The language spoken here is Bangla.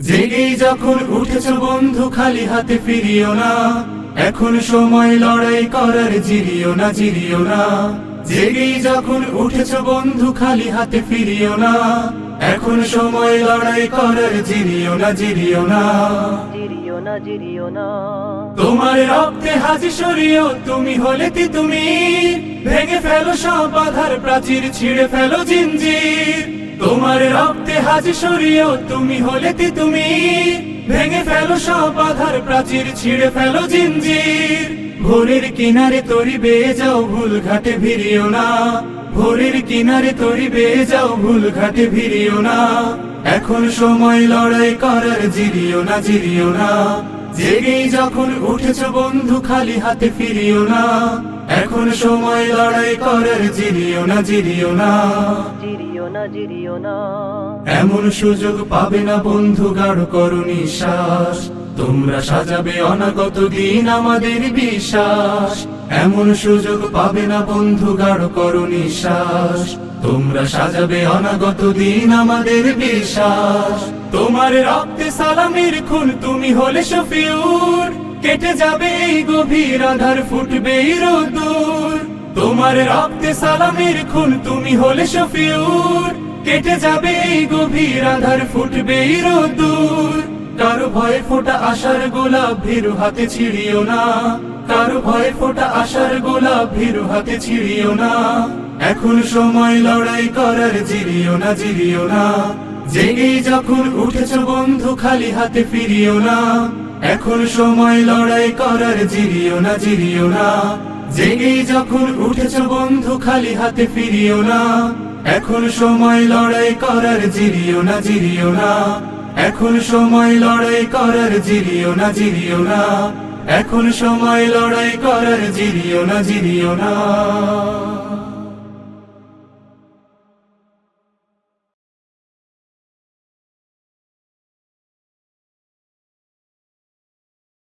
জেগেই যখন উঠেছ বন্ধু খালি হাতে ফিরিও না। এখন সময় লড়াই করার জিরিও না জিরিও না। জেগেই যখন উঠেছ বন্ধু খালি হাতে ফিরিও না। এখন সময় লড়াই করার জিরিও না জিরিও না। জিরিও না জিরিও না। তোমার রক্তে হাজি সরিও তুমি হলে তুমি। ভেঙে ফেলো সব বাধার প্রাচীর ছিঁড়ে ফেলো জিঞ্জির তোমার রক্তে হাজি সরিও তুমি হলে তুমি। ভেঙে ফেলো সব বাধার প্রাচীর ছিঁড়ে ফেলো জিঞ্জির ভোরের কিনারে তরি বেয়ে যাও, ভুল ঘাটে ভিড়িও না। ভোরের কিনারে তরি বেয়ে যাও, ভুল ঘাটে ভিড়িও না। এখন সময় লড়াই করার জিরিও না জিরিও না। জেগেই যখন উঠেছ বন্ধু, খালি হাতে ফিরিও না। এখন সময় লড়াই করার জিরিও না জিরিও না। জিরিও না জিরিও না। এমন সুযোগ পাবে না বন্ধু, গাঢ় করো নিঃশ্বাস। তোমরা সাজাবে অনাগত দিন আমাদের বিশ্বাস। এমন সুযোগ পাবে না বন্ধু, গাঢ় করো নিঃশ্বাস। তোমরা সাজাবে অনাগত দিন আমাদের বিশ্বাস। তোমার রক্তে সালামের খুন তুমি হলে শফিউর। কেটে যাবে এই গভীর আধার, ফুটবে রোদুর তোমার রক্তে সালামের খুন, তুমি হলে শফিউর। কেটে যাবে এই গভীর আধার, ফুটবে রোদুর কারও ভয়ে ফোটা আশার গোলাপ, ভীরু হাতে ছিড়িও না। কারও ভয়ে ফোটা আশার গোলাপ, ভীরু হাতে ছিড়িও না। এখন সময় লড়াই করার, জিরিও না জিরিও না। জেগেই যখন উঠেছ বন্ধু, খালি হাতে ফিরিও না। এখন সময় লড়াই করার, জিরিও না জিরিও না। জেগেই যখন উঠেছ বন্ধু, খালি হাতে ফিরিও না। এখন সময় লড়াই করার জিরিও না জিরিও না। এখন সময় লড়াই করার জিরিও না জিরিও না। এখন সময় লড়াই করার জিরিও না জিরিও না।